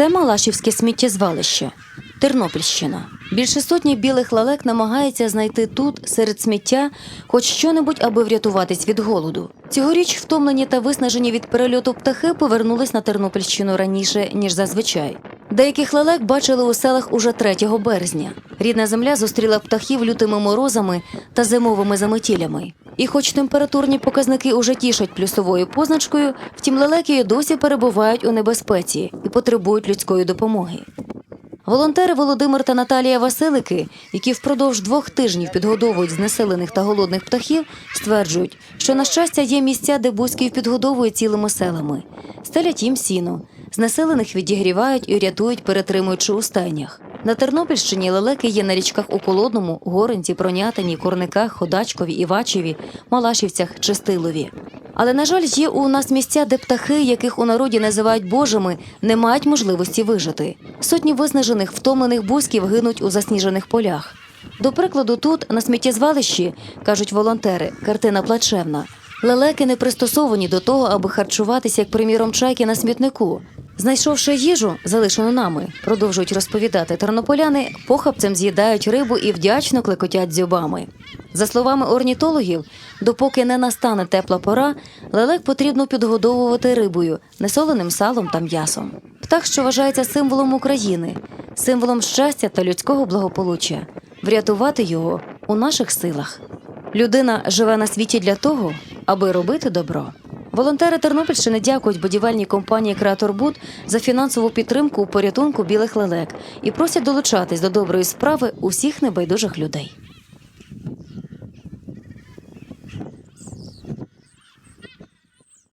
Це Малашівське сміттєзвалище, Тернопільщина. Більше сотні білих лелек намагається знайти тут, серед сміття, хоч що-небудь, аби врятуватись від голоду. Цьогоріч втомлені та виснажені від перельоту птахи повернулись на Тернопільщину раніше, ніж зазвичай. Деяких лелек бачили у селах уже 3 березня. Рідна земля зустріла птахів лютими морозами та зимовими заметілями. І хоч температурні показники уже тішать плюсовою позначкою, втім лелеки й досі перебувають у небезпеці і потребують людської допомоги. Волонтери Володимир та Наталія Василики, які впродовж двох тижнів підгодовують знеселених та голодних птахів, стверджують, що на щастя є місця, де бузьків підгодовують цілими селами, стелять їм сіно, знеселених відігрівають і рятують, перетримуючи у стайнях. На Тернопільщині лелеки є на річках у Колодному, Горинці, Пронятині, Корниках, Ходачкові, Івачеві, Малашівцях, Чистилові. Але, на жаль, є у нас місця, де птахи, яких у народі називають божими, не мають можливості вижити. Сотні виснажених, втомлених бузьків гинуть у засніжених полях. До прикладу, тут, на сміттєзвалищі, кажуть волонтери, картина плачевна. Лелеки не пристосовані до того, аби харчуватися, як приміром чайки на смітнику. Знайшовши їжу, залишену нами, продовжують розповідати тернополяни, похапцем з'їдають рибу і вдячно клекотять дзьобами. За словами орнітологів, допоки не настане тепла пора, лелек потрібно підгодовувати рибою, несоленим салом та м'ясом. Птах, що вважається символом України, символом щастя та людського благополуччя. Врятувати його у наших силах. Людина живе на світі для того, аби робити добро. Волонтери Тернопільщини дякують будівельній компанії «Креаторбуд» за фінансову підтримку у порятунку білих лелек і просять долучатись до доброї справи усіх небайдужих людей.